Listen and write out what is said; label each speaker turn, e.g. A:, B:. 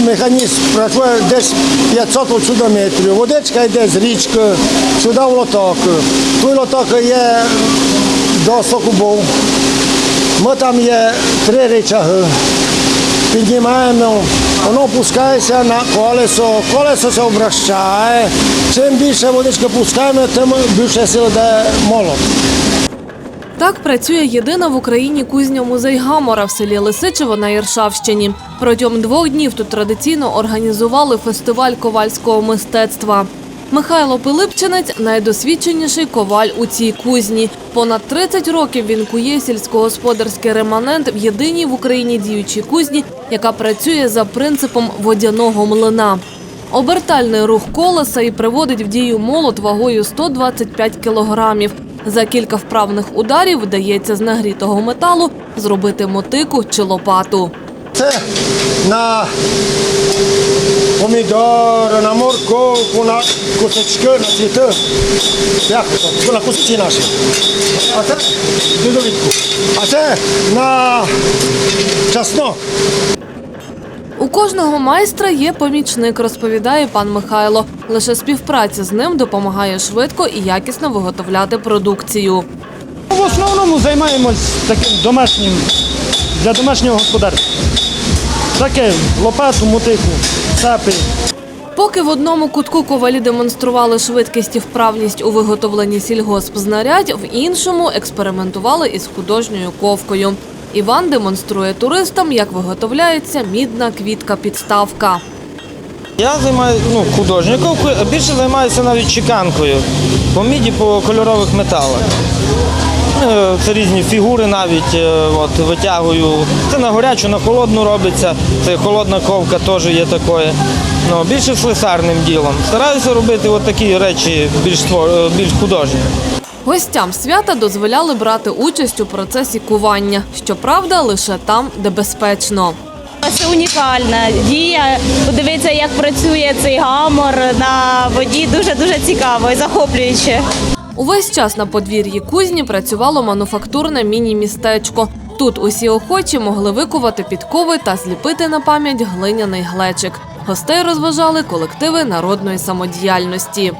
A: механізм працює десь 500 отсюди метрів. Водичка йде з річки, сюди в лоток. Той лоток є до 100 кубов. Ми там є три речаги. Піднімаємо, воно пускається на колесо, колесо се обращає. Чим більше водички пускаємо, тим більше сили дає молот.
B: Так працює єдина в Україні кузня музей Гамора в селі Лисичево на Іршавщині. Протягом двох днів тут традиційно організували фестиваль ковальського мистецтва. Михайло Пилипчинець найдосвідченіший коваль у цій кузні. Понад 30 років він кує сільськогосподарський реманент в єдиній в Україні діючій кузні, яка працює за принципом водяного млина. Обертальний рух колеса і приводить в дію молот вагою 125 кілограмів. За кілька вправних ударів вдається з нагрітого металу зробити мотику чи лопату.
A: Це на помідори, на морковку, на кусочки, на цвіти. Як то? На кусочки наші. А це дідовідку. А це на чеснок.
B: У кожного майстра є помічник, розповідає пан Михайло. Лише співпраця з ним допомагає швидко і якісно виготовляти продукцію.
C: В основному займаємось таким домашнім для домашнього господарства. Таке лопату, мотику, цепи.
B: Поки в одному кутку ковалі демонстрували швидкість і вправність у виготовленні сільгоспзнарядь, в іншому експериментували із художньою ковкою. Іван демонструє туристам, як виготовляється мідна квітка-підставка.
D: Я займаюся ну, художником, більше займаюся навіть чеканкою по міді, по кольорових металах. Е, Це різні фігури навіть е, от, витягую. Це на гарячу, на холодну робиться. Це холодна ковка теж є такою. Ну, більше слесарним ділом. Стараюся робити от такі речі більш, е, більш художні.
B: Гостям свята дозволяли брати участь у процесі кування. Щоправда, лише там, де безпечно.
E: Це унікальна дія. Подивитися, як працює цей гамор на воді. Дуже дуже цікаво і захоплююче.
B: Увесь час на подвір'ї кузні працювало мануфактурне міні-містечко. Тут усі охочі могли викувати підкови та зліпити на пам'ять глиняний глечик. Гостей розважали колективи народної самодіяльності.